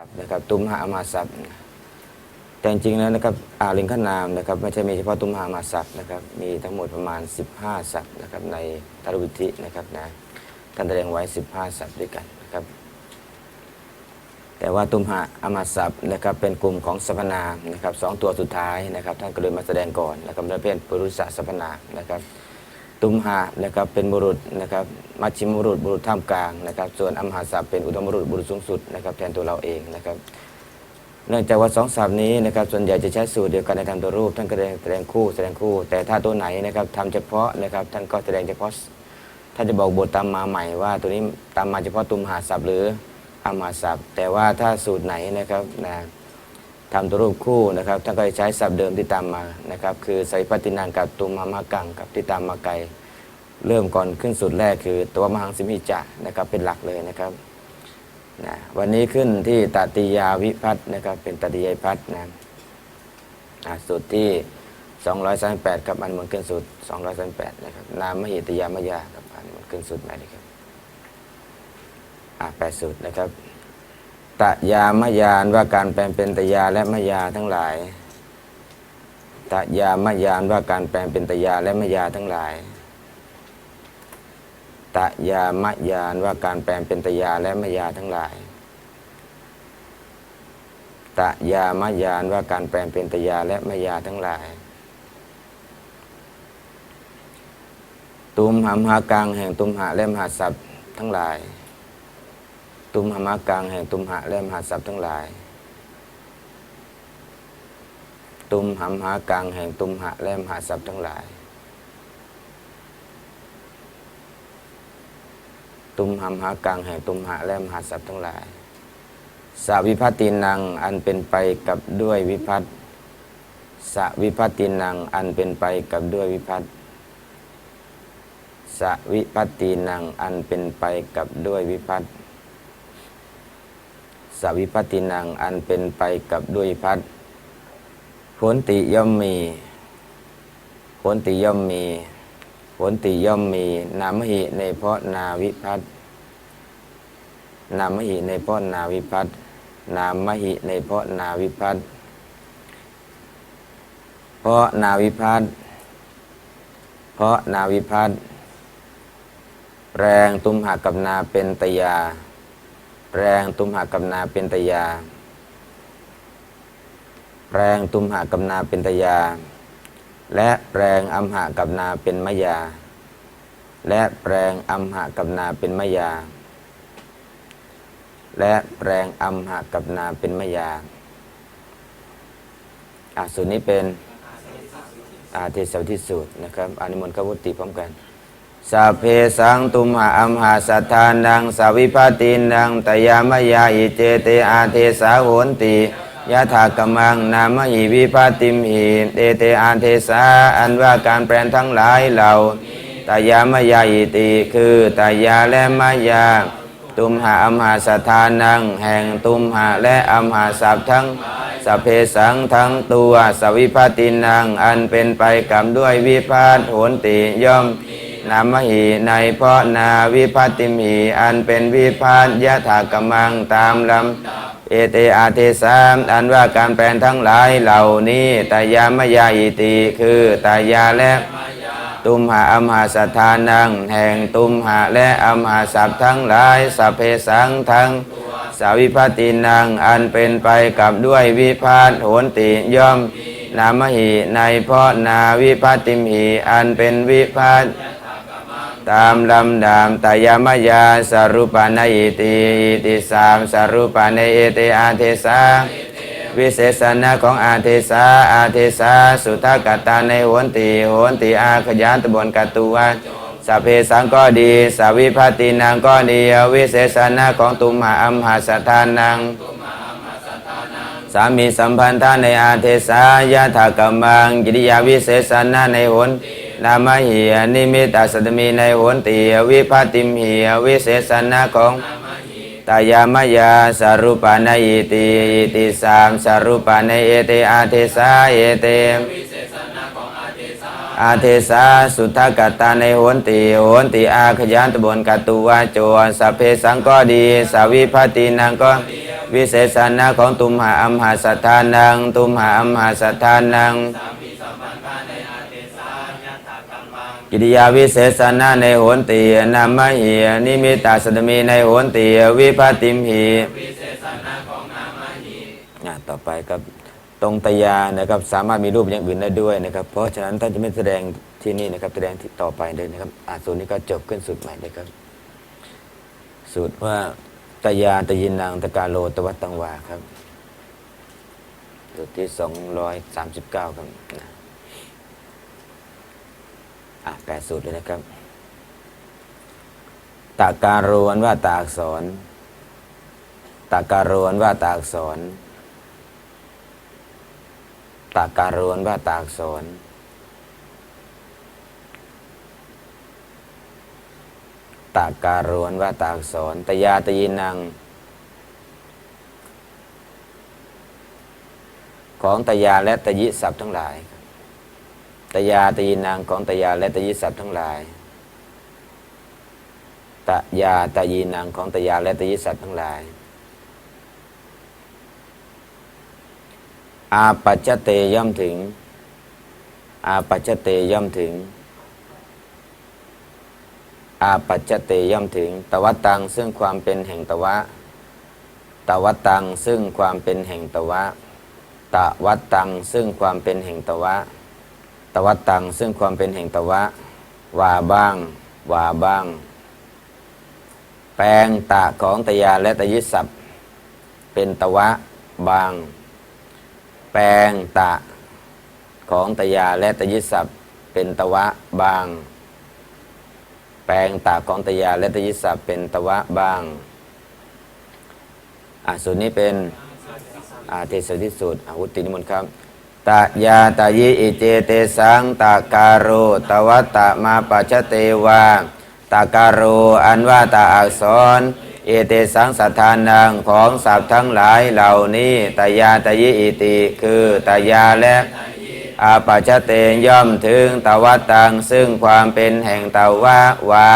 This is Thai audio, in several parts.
ศัพท์นะครับตุมหามาศัพท์แต่จริงๆแล้วนะครับอาลิงขนามนะครับไม่ใช่มีเฉพาะตุมหามาศัพท์นะครับมีทั้งหมดประมาณ 15 ศัพท์นะครับในทารวิธินะครับนะท่านแสดงไว้ 15 ศัพท์ด้วยกันนะครับ แต่ว่าตุมหะอามาศัพท์นะครับเป็นกลุ่มของสรรพนามนะครับสองตัวสุดท้ายนะครับท่านก็เลยมาแสดงก่อนนะครับประเภทปุรุษสรรพนามนะครับ ตุมหะนะครับเป็นบุรุษนะครับมัชชิมบุรุษบุรุษท่ามกลางนะครับส่วนอัมหาศัพเป็นอุตมบุรุษบุรุษสูงสุดนะครับแทนตัวเราเองนะครับเนื่องจากว่าสองศัพท์นี้นะครับส่วนใหญ่จะใช้สูตรเดียวกันในทำตัวรูปท่านก็แสดงแสดงคู่แสดงคู่ แต่ถ้าตัวไหนนะครับทำเฉพาะนะครับท่านก็แสดงเฉพาะท่านจะบอกบทตามมาใหม่ว่า ตัวนี้ตามมาเฉพาะตุมหาศัพหรืออัมหาศัพแต่ว่าถ้าสูตรไหนนะครับนะ ทำตัวรูปคู่นะครับท่านก็ใช้ศัพท์เดิมที่ตามมานะครับ คือไสปฏินังกับตุมามากังกับที่ตามมาไกลเริ่มก่อนขึ้นสุดแรกคือตัวมหังสิมิจะนะครับเป็นหลักเลยนะครับนะวันนี้ขึ้นที่ตติยาวิพัฒนะครับ เป็นตติยาวิพัฒน์นะอะสุดที่ 238ครับอันมันขึ้นสุด 238นะครับนามหิตยามยาครับอันมันขึ้นสุดไหนครับอะแปดสุดนะครับ ตะยามยานว่าการแปลงเป็นตยาและมยาทั้งหลายตะยามยานว่าการแปลงเป็นตยาและมยาทั้งหลายตะยามะยานว่าการแปลงเป็นตยาและมยาทั้งหลายตะยามะยานว่าการแปลงเป็นตยาและมยาทั้งหลาย ตุมหามหากังแห่งตุมหะและมหาศัพท์ทั้งหลาย ตุมหามหากังแห่งตุมหะและมหาศัพท์ทั้งหลาย ตุมหามหากังแห่งตุมหะและมหาศัพท์ทั้งหลาย ตุมหำหากังแห่งตุมหะและมหาศัพท์ทั้งหลายสวิพัตินังอันเป็นไปกับด้วยวิพัตสวิพัตินังอันเป็นไปกับด้วยวิพัตสวิพัตินังอันเป็นไปกับด้วยวิพัต สวิพัตินังอันเป็นไปกับด้วยพัตผลติย่อมมีผลติย่อมมีผลติย่อมมีนามหิในเพราะนาวิพัตนามหิในเพราะนาวิพัตนามหิในเพราะนาวิพัตเพราะนาวิพัตเพราะนาวิพัตแรงตุมหากับนาเป็นตยา แรงตุมหากับนาเป็นตยา แรงตุมหากับนาเป็นตยา และแปลงอัมหะกับนาเป็นมยา และแปลงอัมหะกับนาเป็นมยา และแปลงอัมหะกับนาเป็นมยาอะสูตรนี้เป็นอาเทศวทิสูตรนะครับอานิมนต์ขวุติพร้อมกัน สัพเพสังตุมหะอัมหะสัทธานังสวิภัตินังตยามยาอิเจเตอาเทสาโหนติยะถากมังนามหิวิภัติมหิเตเตอาเทสาอันว่าการแปลนทั้งหลายเหล่าตยามยาอิติคือตยาและมายา ตุมหาอัมหาสถานังแห่งตุมหาและอัมหาศัพทั้งสพเพสังทั้งตัวสวิพัตินังอันเป็นไปกับด้วยวิพาทโหนติย่อม นามหิในเพราะนาวิพัติมหิอันเป็นวิพาทยะถากมังตามลำเอเตอาเทสามอันว่าการแปลนทั้งหลายเหล่านี้ตายามยาอิติคือตายาและตุมหาอัมหาสถานัง แห่งตุมหาและอัมหาศัพทั้งหลายสัพเพสังทั้งสาวิพัตินังอันเป็นไปกับด้วยวิพาทโหนติย่อมนามหิในเพราะนาวิพัติมหิอันเป็นวิพาท ตามลำดามตายามยาสรุปานอิติอิติสามสรุปานเอเตอาเทสาวิเศษณะของอาเทสาอาเทสาสุทธกตาในโหนติโหนติอาขยานตบนกตุวาสัพเพสังก็ดีสาวิพัตินางก็ดีวิเศษณะของตุมหาอัมหาสถานังสามีสัมพันธะในอาเทสายะถากมังกิริยาวิเศษณะในโหน นามเหียนิมิตาสตมีในโหนติวิพัติมเหียวิเศษณะของตายามายาสรุปานอิติอิติสามสรุปานเอเตอาเทสาเอเตอาเทสาสุทธกตาในโหนติโหนติอาขยานตบนกตุวาโจสัพเพสังก็ดีสาวิพัตินังก็วิเศษณะของตุมหาอัมหาสัทธานังตุมหาอัมหาสัทธานัง กิริยาวิเศษณะในโหนตีนามะเหียนิมิตาสตมีในโหนตีวิภัติมหีอะต่อไปครับตรงตยานะครับสามารถมีรูปอย่างอื่นได้ด้วยนะครับ เพราะฉะนั้นท่านจะไม่แสดงที่นี่นะครับแสดงที่ต่อไปเลยนะครับอะสูตรนี้ก็จบขึ้นสูตรใหม่เลยครับ สูตรว่าตยาตยินางตะกาโลตวัตตังวาครับสูตรที่สองร้อยสามสิบเก้าครับนะ อะแปดสูตรเลยนะครับตาการวนว่าตาอักษรตาการวนว่าตาอักษรตาการวนว่าตาอักษรตาการวนว่าตาอักษรตยาตยินัง ของตยาและตยิศัพท์ทั้งหลายค ตยาตยินังของตยาและตยิศัพท์ทั้งหลาย ตยาตยินังของตยาและตยิศัพท์ทั้งหลาย อาปัจจเตย่อมถึง อาปัจจเตย่อมถึง อาปัจจเตย่อมถึง ตวัตตังซึ่งความเป็นแห่งตวะ ตวัตตังซึ่งความเป็นแห่งตวะ ตวัตตังซึ่งความเป็นแห่งตวะตวั ตตัง ซึ่งความเป็นแห่งตวะว่าบ้างว่าบ้าง แปลงตะของตยาและตยิศัพท์เป็นตวะบาง แปลงตะของตยาและตยิศัพท์เป็นตวะบาง แปลงตาของตยาและตยิศัพท์เป็นตวะบางอะส่วนนี้เป็นอาเทศที่สุดอาวุตินิมนต์ครับ ตยาตยิอิเจเตสังตาการโรตวัตตะมาปัจเตวาตาการโรอันว่าตาอักษร เอเตสังสัทธานังของสัตว์ทั้งหลายเหล่านี้ตยาตยิอิติคือตยาและอาปัจจเตย่อมถึงตวัตตังซึ่งความเป็นแห่งตวะวา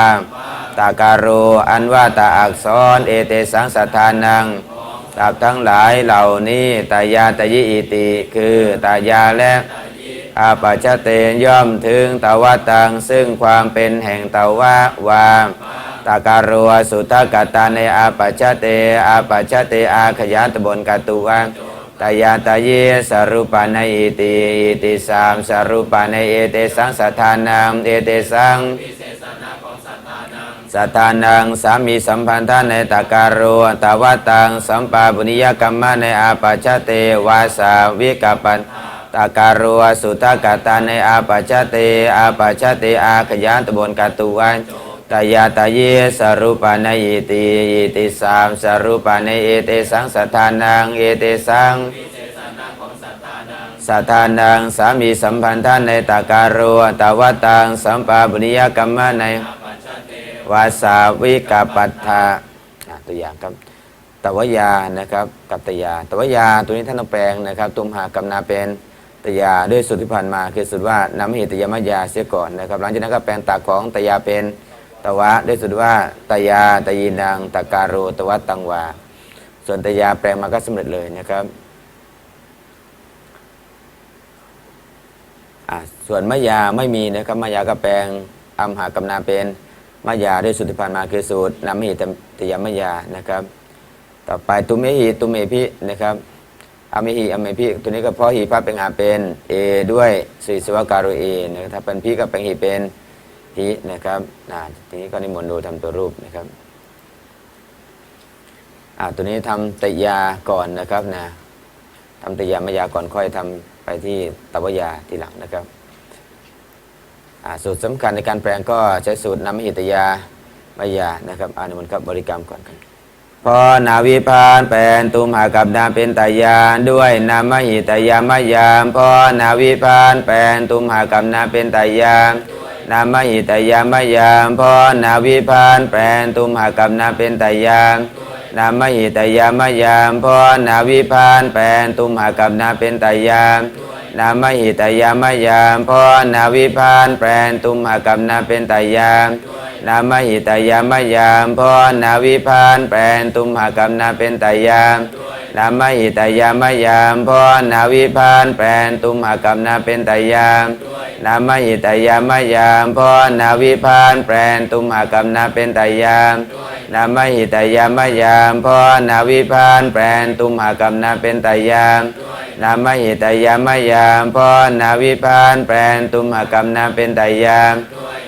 ตาการโรอันว่าตาอักษร เอเตสังสัทธานัง ตับทั้งหลายเหล่านี้ตายาตยิอิติ คือตายาและอาปัจจเตย่อมถึงตวัตตังซึ่งความเป็นแห่งตวะวาตาการโรสุทธกตาในอาปัจจเตอาปัจจเตอาขยานตบนกตุวังตายาตาเยสรุปานอิติอิติสามสรุปานเอเตสังสัทานังเอเตสัง สัทธานังสามีสัมพันธะในตาการโรตาวตังสัมปาบุนิยกรรมะในอาปัจจเตวาสาวิกปันตาการโรสุตกตาในอาปัจจเตอาปัจจเตอาขยานตบนกตุวันตายาตาเยสรุปานอิติอิติสามสรุปานเอเตสังสัทธานังเอเตสังสัทธานังสามีสัมพันธะในตาการโรตาวตังสัมปาบุนิยกรรมะใน วาสาวิกาปัฏฐาตัวอย่างครับตวยานะครับกับตยาตวยาตัวนี้ท่านต้องแปลงนะครับตุมหากำนาเป็นตยาด้วยสุดที่ผ่านมาคือสุดว่านำเหตุตยามายาเสียก่อนนะครับ หลังจากนั้นก็แปลงตาของตยาเป็นตวะด้วยสุดว่าตยาตยีนางตาการโรตวัตตังวา ส่วนตยาแปลงมาก็สำเร็จเลยนะครับส่วนมายาไม่มีนะครับมายากระแปลงอัมหากำนาเป็น มายาด้วยสุทธิพานมาคือสูตรนำหิตติยามายานะครับ ต่อไปตุเมหิตุเมพินะครับอามิหิอามิพิตัวนี้ก็เพราะหิพระเป็นอาเป็นเอด้วยสีสวาการุเอนะครับถ้าเป็นพิก็เป็นหิเป็นหินะครับนะทีนี้ก็นิมนต์ดูทำตัวรูปนะครับอ่าตัวนี้ทำตยาก่อนนะครับนะทำตยามายาก่อนค่อยทำไปที่ตวยาทีหลังนะครับ สูตรสำคัญในการแปลงก็ใช้สูตรนำหิตยามายานะครับอ่านมันครับบริกรรมก่อนครับพอนาวิพานแปลนตุมหากับนาเป็นตายาด้วยนามหิตยามายามพอนาวิพานแปลนตุมหากับนาเป็นตายามนามหิตยามายามพอนาวิพานแปลนตุมหากับนาเป็นตายามนามหิตยามายามพอนาวิพานแปลนตุมหากับนาเป็นตายาม นามหิตยามยามพอนาวิพานแปลนตุมหกรรมนาเป็นตายามนามหิตยามยามพอนาวิพานแปลนตุมหากรรมนาเป็นตายามนามาหิตายามยามพรนาวิพานแปลนตุมหากรรมนาเป็นตายามนามาหิตายามยามพรนาวิพานแปลนตุมหากรรมนาเป็นตายามนามหิตายามยามพรนาวิพานแปลนตุมหากรรมนาเป็นตายาม นามาหิตายามายามพรนาวิพานแปลนตุมหากรรมนาเป็นตายาม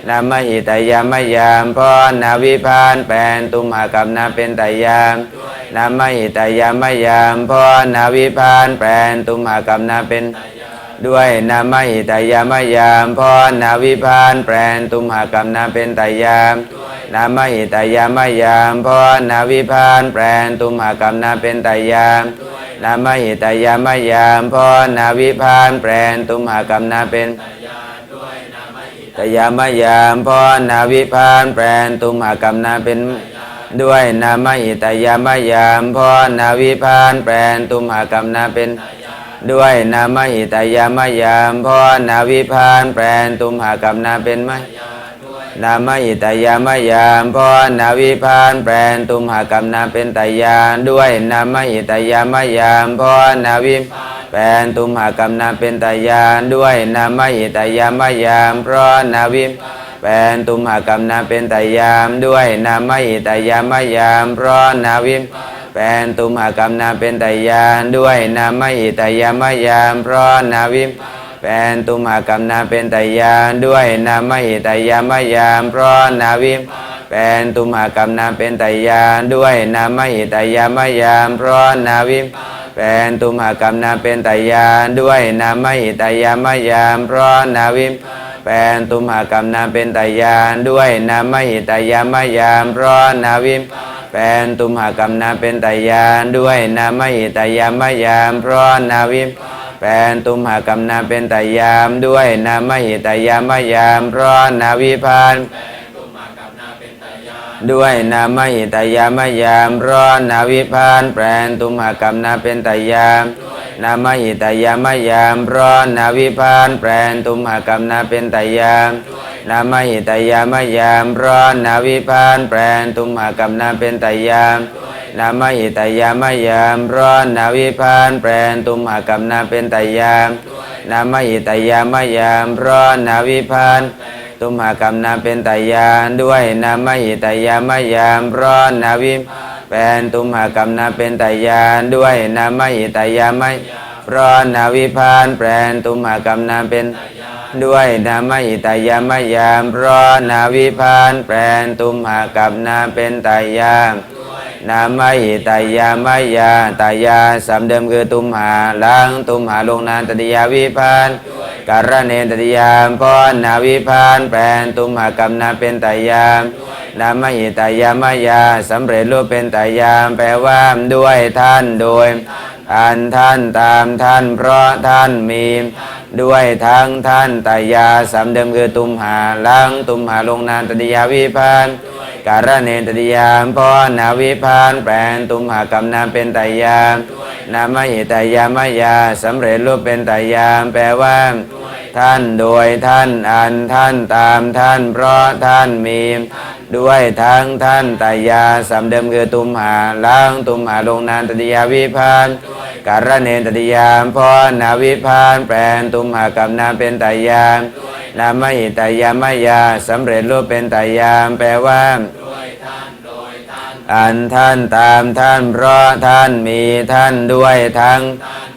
นามาหิตายามายามพรนาวิพานแปลนตุมหากรรมนาเป็นตายามนามาหิตายามายามพรนาวิพานแปลนตุมหากรรมนาเป็นด้วยนามาหิตายามายามพรนาวิพานแปลนตุมหากรรมนาเป็นตายามนามาหิตายามายามพรนาวิพานแปลนตุมหากรรมนาเป็นตายาม นามหิตายามายามพรนาวิพานแปลนตุมหากรรมนาเป็นตยามายามพรนาวิพานแปลนตุมหากรรมนาเป็นด้วยนามหิตยามายามพรนาวิพานแปลนตุมหากรรมนาเป็นด้วยนามหิตยามายามพรนาวิพานแปลนตุมหากรรมนาเป็นไหม นามหิตยามยามพรนาวิพานแปลนตุมหากรรมนาเป็นตายานด้วยนามิตยามยามพรนาวิแปลนตุมหากรรมนาเป็นตายานด้วยนามหิตยามยามเพราะนาวิแปลนตุมหากรรมนาเป็นตายามด้วยนามหิตยามยามเพราะนาวิแปลนตุมหากรรมนาเป็นตายานด้วยนามหิตยามยามเพราะนาวิ แปลนตุมหากรรมนาเป็นตยานด้วยนามหิตยามยามเพราะนาวิแปลนตุมหากรรมนาเป็นตยานด้วยนามหิตยามยามเพราะนาวิแปลนตุมหากรรมนาเป็นตยานด้วยนามหิตยามยามเพราะนาวิแปลนตุมหากรรมนาเป็นตยานด้วยนามหิตยามยามเพราะนาวิแปลนตุมหากรรมนาเป็นตยานด้วยนามหิตยามยามเพราะนาวิม แปลนตุมหากรรมนาเป็นตายามด้วยนามหิตายามยามราะนนาวิพานด้วยนามหิตายามยามราะนนาวิพานแปลนตุมหากรรมนาเป็นตายามนามหิตายามยามราะนนาวิพานแปลนตุมหากรรมนาเป็นตายามนามหิตายามยามราะนนาวิพานแปลนตุมหากรรมนาเป็นตายาม นามหิตายามายามราะนนาวิพานแปลนตุมหากรรมนาเป็นตายามนามหิตายามายามราะนนาวิพานตุมหากรรมนาเป็นตายานด้วยนามหิตายามายามราะนนาวิแปลนตุมหากรรมนาเป็นตายานด้วยนามหิตายามายราะนนาวิพานแปลนตุมหากรรมนาเป็นด้วยนามหิตายามายามราะนนาวิพานแปลนตุมหากรรมนาเป็นตายาน นามาหิตายามายาตายาสามเดิมคือตุมหาลังตุมหาลงนานตติยาวิพานการะเนตติยามพรนาวิพานแปลนตุมหากรรมนาเป็นตายามนามหิตายามายาสำเร็จรูปเป็นตายาม แปลว่าด้วยท่านโดยอันท่านตามท่านเพราะท่านมี ด้วยทั้งท่านตายาสามเดิมคือตุมหาลังตุมหาลงนานตติยาวิพาน การะเนตติยามพรนาวิพานแปลนตุมหากรรมนามเป็นตายามนามหิตายามายาสำเร็จรูปเป็นตายามแปลว่า ท่านโดยท่านอันท่านตามท่าน เพราะท่านมี ด้วยทั้งท่านตายาสำเดิมคือตุมหาล้างตุมหาลงนานตติยาวิพาน การะเนตติยามพรนาวิพานแปลนตุมหากรรมนาเป็นตายามนามหิตายามายาสำเร็จรูปเป็นตายาม แปลว่าอันท่านตามท่านเพราะท่านมีท่านด้วยทั้ง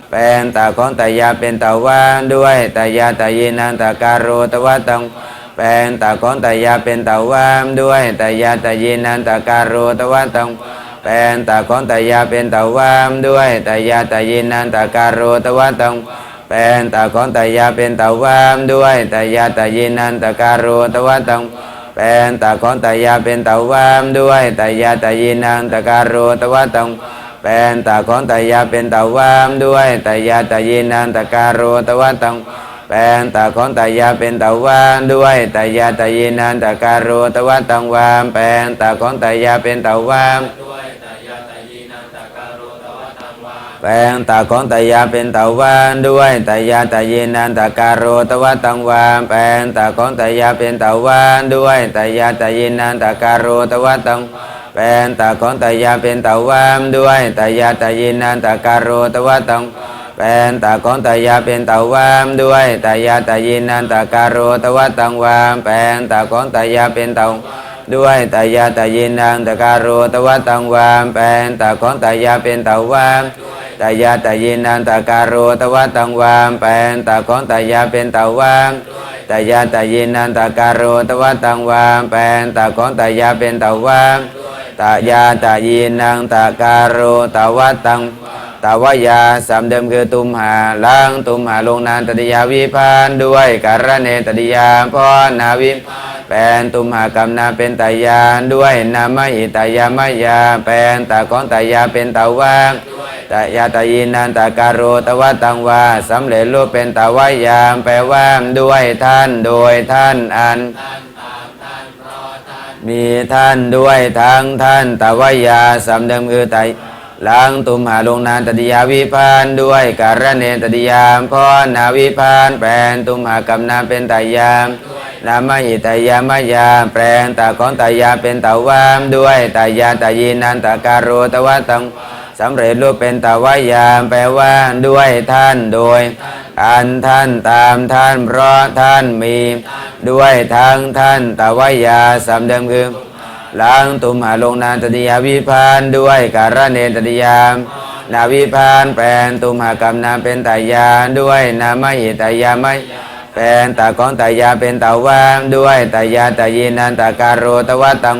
แปลนตาของตายาเป็นตาว่างด้วยตายาตายินันตาการโรตวะตังแปลนตาของตายาเป็นตาว่างด้วยตายาตายินันตาการโรตวะตัง แปลนตาของตายาเป็นตาวางด้วยตายาตายินันตาการโรตวะตังแปลนตาของตายาเป็นตาวางด้วยตายาตายินันตาการโรตวะตังเป็นตาของตายาเป็นตาวามด้วยตายาตายินังตะการโรตวะตังเป็นตาของตายาเป็นตาวามด้วยตายาตายินังตะการโรตวะตังเป็นตาของตายาเป็นตาวามด้วยตายาตายินังตะการโรตวะตังวามเป็นตาของตายาเป็นตาวาม แปลงตาของตายาเป็นตาวานด้วยตายาตายินันตาการโรตวะตังวามแปลงตาของตายาเป็นตาวานด้วยตายาตายินันตาการโรตวะตังแเป็นตาของตายาเป็นตาวามด้วยตายาตายินันตาการโรตวะตังเป็นตาของตายาเป็นตาวามด้วยตายาตายินันตาการโรตวะตังวามเป็นตาของตายาเป็นตาวด้วยตายาตายินันตาการโรตวะตังวามเป็นตาของตายาเป็นตาวาม ตายาตายินันตาการโรตวะตังวามเป็นตาของตายาเป็นตาวามตายาตายินันตาการโรตวะตังวามเป็นตาของตายาเป็นตาวามตายาตายินังตาการโรตวะตังตาวายาสามเดิมคือตุมหาลังตุมหาลงนานตติยาวิพานด้วยการเนตติยาพอนาวิเป็นตุมหากรรมนาเป็นตายาด้วยนามหิตายามายาเป็นตาของตายาเป็นตาวาม ตยาตยินันตาการโรตวะตังวาสำเร็จรูปเป็นตาวายาม แปลว่าด้วยท่านโดยท่านอัน มีท่านด้วยทั้งท่านตาวายาสำเดิมคือไตลังตุมหาลงนานตติยาวิพานด้วยการเนตติยามพอนาวิพานแปลนตุมหากำนาเป็นตายามนามหิตายามายาแปลงตาของตายาเป็นตาวามด้วยตายาตายีนันตาการโรตวะตัง สำเร็จรูปเป็นตาวายามแปลว่าด้วยท่านโดย อันท่านตามท่านเพราะท่านมี ด้วยทั้งท่านตาวายาสำเดิมคือลังตุมหาลงนานตติยาวิพานด้วยการเนตติยามนาวิพานแปลนตุมหากรรมนามเป็นตายาด้วยนามหิตายาไม่แปลนตาของตายาเป็นตาวามด้วยตายาตายีนันตาการโรตวะตัง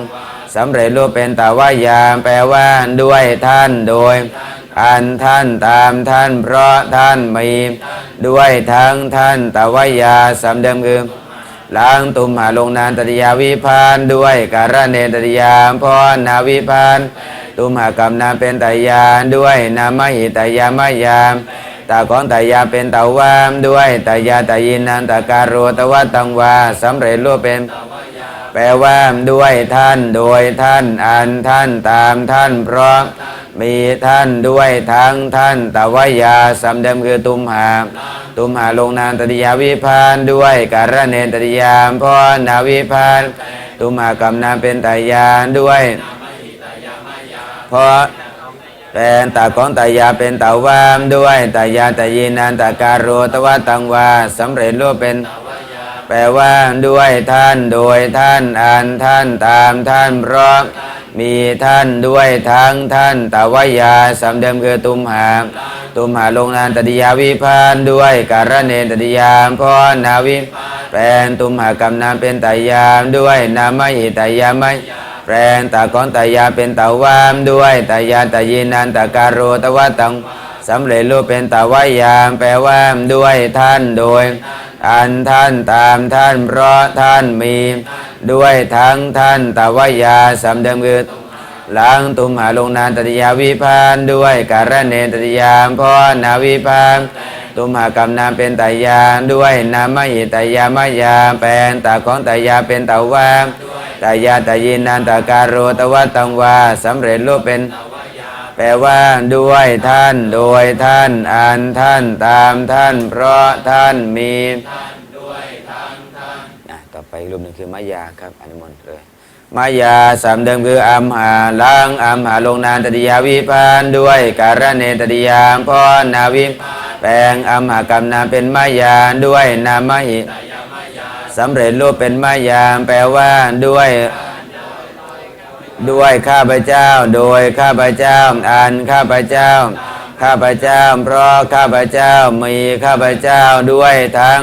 สำเร็จรูปเป็นตาวายามแปลว่าด้วยท่านโดย อันท่านตามท่านเพราะท่านมี ด้วยทั้งท่านตาวายาสำเดิมคือล้างตุมหาลงนานตติยาวิพานด้วยการเนตติยามพอนาวิพานตุมหากรรมนามเป็นตายาด้วยนามหิตายามายามตาของตายาเป็นตาวามด้วยตายาตายินันตาการโรตวะตังวาสำเร็จรูปเป็น แปลว่าด้วยท่านโดยท่านอันท่านตามท่านเพราะมีท่านด้วยทั้งท่านตวายาสำเดิมคือตุมหา ตุมหาลงนานตติยาวิพานด้วยการเนตติยามพอนาวิพานตุมหากรรมนามเป็นตายาด้วยเพราะเป็นตาของตายาเป็นตาวามด้วยตายาตายีนันตาการโรตวะตังวาสำเร็จรูปเป็น แปลว่าด้วยท่านโดยท่านอันท่านตามท่านพราะมีท่านด้วยทั้งท่านตวายาสำเดิมคือตุมหาตุมหาลงนานตติยาวิพานด้วยการเนตติยามพอนาวิแปลนตุมหากรรมนามเป็นตายามด้วยนามหิตายาไม่แปลนตาของตายาเป็นตาวามด้วยตายาตายีนันตาการโรตวะตังสำเร็จรูปเป็นตาวายามแปลว่าด้วยท่านโดย อันท่านตามท่านเพราะท่านมี ด้วยทั้งท่านตวายาสำเดิมคือลังตุมหาลงนานตติยาวิพานด้วยการเนตติยามพอนาวิพานตุมหากรรมนามเป็นตายาด้วยนามหิตายามายาแปลนตาของตายาเป็นตาวามตายาตายินันตาการโรตวะตังวาสำเร็จรูปเป็น แปลว่าด้วยท่าน โดยท่านอันท่านตามท่าน เพราะท่านมีอะต่อไปรูปหนึ่งคือมายาครับอนุโมทนาเลยมายาสามเดิมคืออัมหาลังอัมหาลงนานตติยาวิพานด้วยการเนตติยามพอนาวิแปลงอัมหากรรมนาเป็นมายาด้วยนามหิสำเร็จรูปเป็นมายาแปลว่าด้วย ด้วยข้าพเจ้า โดยข้าพเจ้า อันข้าพเจ้า ข้าพเจ้า เพราะข้าพเจ้ามีข้าพเจ้าด้วยทั้ง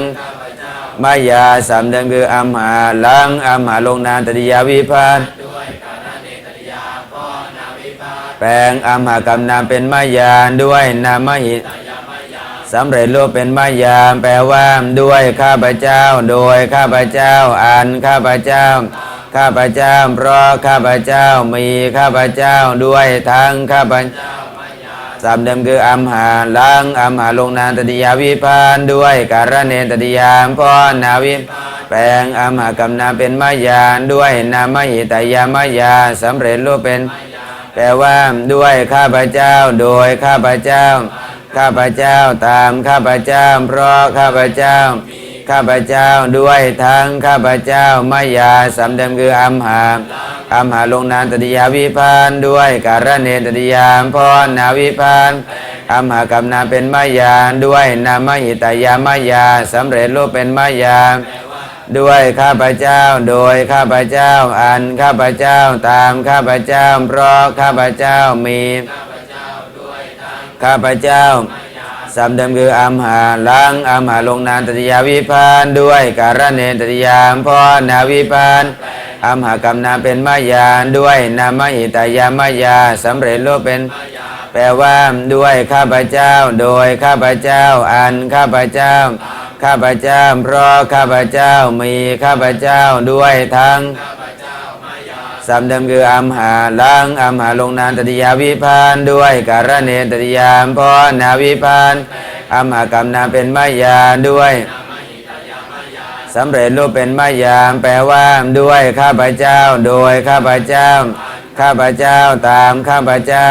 มายาสามเดิมคืออัมหาลังอัมหาลงนานตติยาวิพานแปลงอัมหากรรมนามเป็นมายาด้วยนามหิสำเร็จรูปเป็นมายาแปลว่าด้วยข้าพเจ้า โดยข้าพเจ้า อันข้าพเจ้า ข้าพเจ้าเพราะข้าพเจ้ามีข้าพเจ้าด้วยทั้งข้าพเจ้าสามเดิมคืออัมหาลังอัมหาลงนานตติยาวิพานด้วยการเนตติยามพอนาวิแปลงอัมหากรรมนาเป็นมายาด้วยนามหิตายามายาสำเร็จรูปเป็น แปลว่าด้วยข้าพเจ้าโดยข้าพเจ้า ข้าพเจ้าตามข้าพเจ้า เพราะข้าพเจ้า ข้าพเจ้าด้วยทั้งข้าพเจ้ามายาสำเดิมคืออัมหาอัมหาลงนานตติยาวิพานด้วยการะเนตติยามพรนาวิพานอัมหากำนาเป็นมายาด้วยนามหิตายามายาสำเร็จรูปเป็นมายาด้วยข้าพเจ้าโดยข้าพเจ้าอันข้าพเจ้าตามข้าพเจ้าเพราะข้าพเจ้ามีข้าพเจ้า สำเดิมคืออัมหาลังอัมหาลงนานตติยาวิพานด้วยการะเนตติยามพรนาวิพานอัมหากรรมนาเป็นมายาด้วยนามหิตายามายาสำเร็จรูปเป็นแปลว่าด้วยข้าพเจ้า โดยข้าพเจ้า อันข้าพเจ้า ข้าพเจ้า เพราะข้าพเจ้ามีข้าพเจ้าด้วยทั้ง สำเดิมคืออัมหาลังอัมหาลงนานตติยาวิพานด้วยการะเนตติยามพรนาวิพานอัมหากรรมนาเป็นมายาด้วยสำเร็จรูปเป็นมายามแปลว่าด้วยข้าพเจ้า โดยข้าพเจ้า ข้าพเจ้าตามข้าพเจ้า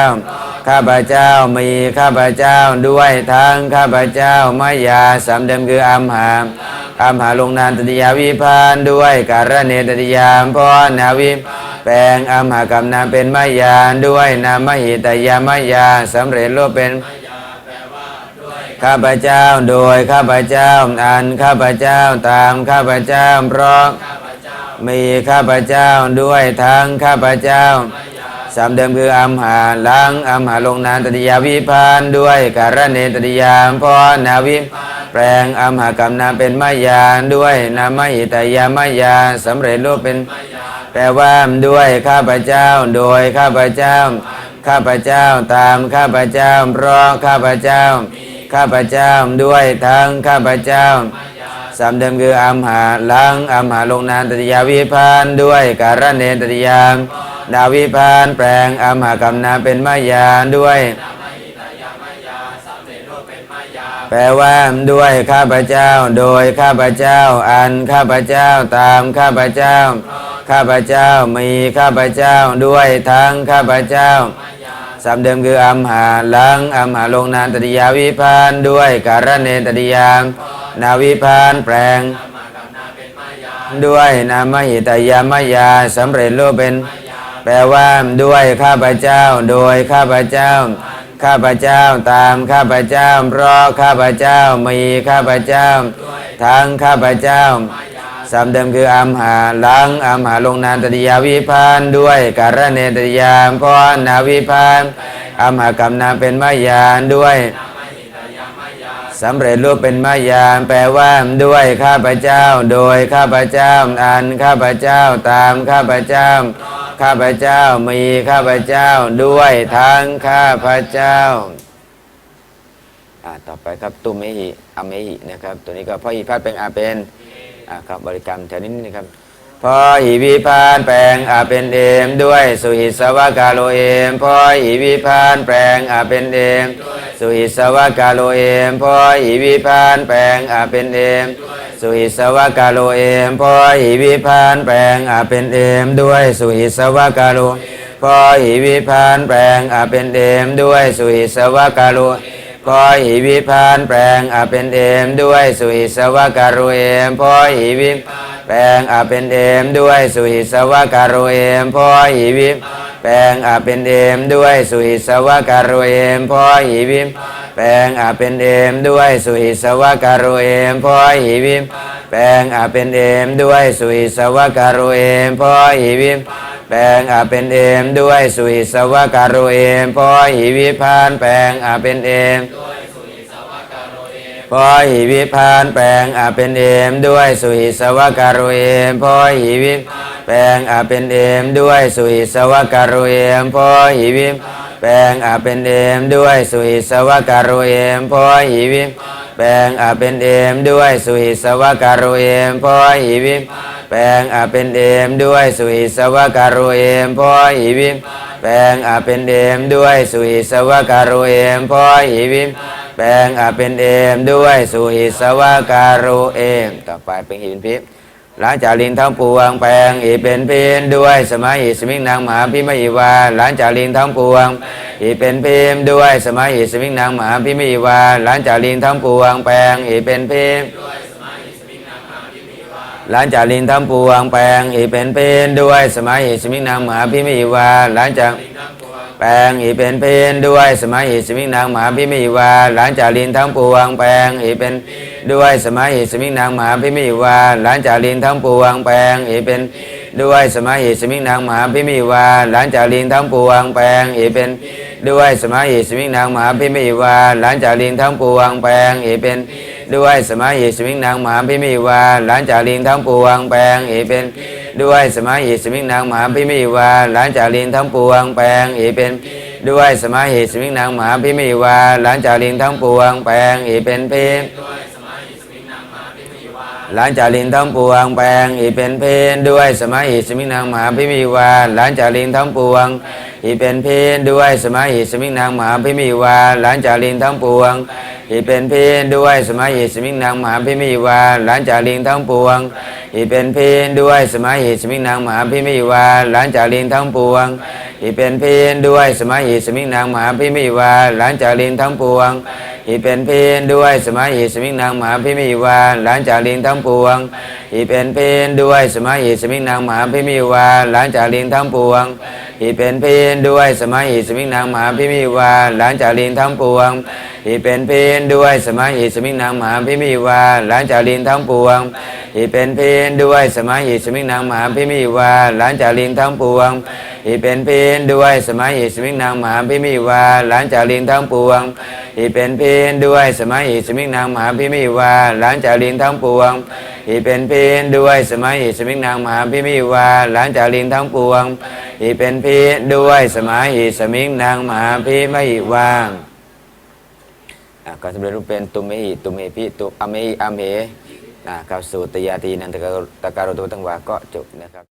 ข้าพเจ้ามีข้าพเจ้าด้วยทั้งข้าพเจ้ามายาสำเดิมคืออัมหาอัมหาลงนานตติยาวิพานด้วยการะเนตติยามพรนาวิ แปลงอมหากรรมนาเป็นมายาด้วยนามหิตยามายาสำเร็จรูปเป็นข้าพเจ้าโดยข้าพเจ้าอันข้าพเจ้าตามข้าพเจ้าเพราะมีข้าพเจ้าด้วยทั้งข้าพเจ้าสามเดิมคืออัมหาลังอัมหาลงนานตติยาวิพานด้วยการเนตติยามพรนาวิแปลงอัมหากรรมนาเป็นมายาด้วยนามหิตยามายาสำเร็จรูปเป็น แปลว่าด้วยข้าพเจ้าโดยข้าพเจ้า ข้าพเจ้าตามข้าพเจ้าเพราะข้าพเจ้า ข้าพเจ้าด้วยทั้งข้าพเจ้าสามเดิมคืออัมหาลังอัมหาลงนานตติยาวิพานด้วยการะเนตติยามดาวิพานแปลงอัมหากรรมนาเป็นมายาด้วย แปลว่าด้วยข้าพเจ้า โดยข้าพเจ้า อันข้าพเจ้าตามข้าพเจ้า ข้าพเจ้ามีข้าพเจ้าด้วยทั้งข้าพเจ้าสามเดิมคืออัมหาลังอัมหาลงนานตติยาวิพานด้วยการเนตติยามนาวิพานแปลง ด้วยนามหิตยามายาสำเร็จรูปเป็น แปลว่าด้วยข้าพเจ้า โดยข้าพเจ้า ข้าพเจ้าตามข้าพเจ้าเพราะข้าพเจ้ามีข้าพเจ้า ทั้งข้าพเจ้า สามเดิมคืออัมหาลังอัมหาลงนานตติยาวิพานด้วยการะเนตติยามพรนาวิพานอัมหากรรมนามเป็นมายานด้วยสำเร็จรูปเป็นมายามแปลว่าด้วยข้าพเจ้า โดยข้าพเจ้า อันข้าพเจ้าตามข้าพเจ้า ข้าพเจ้ามีข้าพเจ้าด้วยทั้งข้าพเจ้าอ่าต่อไปครับตุเมหิอเมหินะครับ ตัวนี้ก็พ่อหิพัดเป็นอาเป็น ครับบริกรรมแถวนี้นี่นะครับพอหิวิพานแปลงอาเป็นเอม ด้วยสุหิสวากาโลเอมพอหิวิพานแปลงอาเป็นเอม สุหิสวากาโลเอมพอหิวิพานแปลงอาเป็นเอม สุหิสวากาโลเอมพอหิวิพานแปลงอาเป็นเอม ด้วยสุหิสวากาโลพอหิวิพานแปลงอาเป็นเอม ด้วยสุหิสวากาโล พอหิวิพานแปลงอาเป็นเอมด้วยสุหิสวากาโลเอมพอหิวิแปลงอาเป็นเอมด้วยสุหิสวากาโลเอมพอหิวิแปลงอาเป็นเอมด้วยสุหิสวากาโลเอมพอหิวิแปลงอาเป็นเอมด้วยสุหิสวากาโลเอมพอหิวิแปลงอาเป็นเอมด้วยสุหิสวากาโลเอมพอหิวิ แปลงอาเป็นเอมด้วยสุหิสวากาโลเอมพอหิวิพานแปลงอาเป็นเอมพอหิวิพานแปลงอาเป็นเอมด้วยสุหิสวากาโรเอมพอหิวิแปลงอาเป็นเอมด้วยสุหิสวากาโรเอมพอหิวิแปลงอาเป็นเอมด้วยสุหิสวากาโรเอมพอหิวิแปลงอาเป็นเอมด้วยสุหิสวากาโรเอมพอหิวิ แปลงอาเป็นเอมด้วยสุหิสวากาโรเอมพอหิวิมแปลงอาเป็นเอมด้วยสุหิสวากาโรเอมพอหิวิมแปลงอาเป็นเอมด้วยสุหิสวาการุเอมต่อไปเป็นหินพิหลังจากลิงทั้งปวงแปลงอีเป็นเพินด้วยสมัยอิสมิงนางมหาพิมอีวาหลังจากลิงทั้งปวงอีเป็นเพิมด้วยสมัยอิสมิงนางมหาพิมอีวาหลังจากลิงทั้งปวงแปลงอีเป็นเพิม หลังจากลินทำปวงแปลงอีเป็นเป็นด้วยสมัยอิสมิงนางมหาพิมิวาหลังจากแปลงอีเป็นเป็นด้วยสมัยอิสมิงนางมหาพิมิวาหลังจากลินทั้งปวงแปลงอีเป็นด้วยสมัยอิสมิงนางมหาพิมิวาหลังจากลินทั้งปวงแปลงอีเป็น ด้วยสมัยอิสมิงนางมหาพิมิวาหลังจากลินทั้งปวงแปลงอีเป็นด้วยสมัยอิสมิงนางมหาพิมิวาหลังจากลินทั้งปวงแปลงอีเป็นด้วยสมัยอิสมิงนางมหาพิมิวาหลังจากลิงทั้งปวงแปลงเอเป็น ด้วยสมัยอิสมิงนางมหาพิมิวาหลังจากลิงทั้งปวงแปลงเอเป็น ด้วยสมัยอิสมิงนางมหาพิมิวาหลังจากลิงทั้งปวงแปลงเอเป็นเพน หลังจากลิงทั้งปวงแปลงอีเป็นเพนด้วยสมัยอิสมิงนางมหาพิมิวาหลังจากลิงทั้งปวงอีเป็นเพนด้วยสมัยอิสมิงนางมหาพิมิวาหลังจากลิงทั้งปวงอีเป็นเพนด้วยสมัยอิสมิงนางมหาพิมิวาหลังจากลิงทั้งปวงอีเป็นเพนด้วยสมัยอิสมิงนางมหาพิมิวาหลังจากลิงทั้งปวงอีเป็นเพนด้วยสมัยอิสมิงนางมหาพิมิวาหลังจากลิงทั้งปวง อีเป็นเพนด้วยสมัยอิสมิงนางมหาพิมิวาหลังจากลิงทั้งปวงอีเป็นเพนด้วยสมัยอิสมิงนางมหาพิมิวาหลังจากลิงทั้งปวงอีเป็นเพนด้วยสมัยอิสมิงนางมหาพิมิวาหลังจากลิงทั้งปวงอีเป็นเพนด้วยสมัยอิสมิงนางมหาพิมิวาหลังจากลิงทั้งปวงอีเป็นเพนด้วยสมัยอิสมิงนางมหาพิมิวาหลังจากลิงทั้งปวง อีเป็นเพนด้วยสมัยอิสมิงนางมหาพิมิวาหลังจากลิงทั้งปวงอีเป็นเพนด้วยสมัยอิสมิงนางมหาพิมิวาหลังจากลิงทั้งปวงอีเป็นเพนด้วยสมัยอิสมิงนางมหาพิมิวาหลังจากลิงทั้งปวงอีเป็นเพนด้วยสมัยอิสมิงนางมหาพิมิวาอะก็สำเร็จรูปเป็นตุเมหิตุเมพิตุอเมหิอเมอะเข้าสู่ตยาตีนันตะการุตุตังวาก็จบนะครับ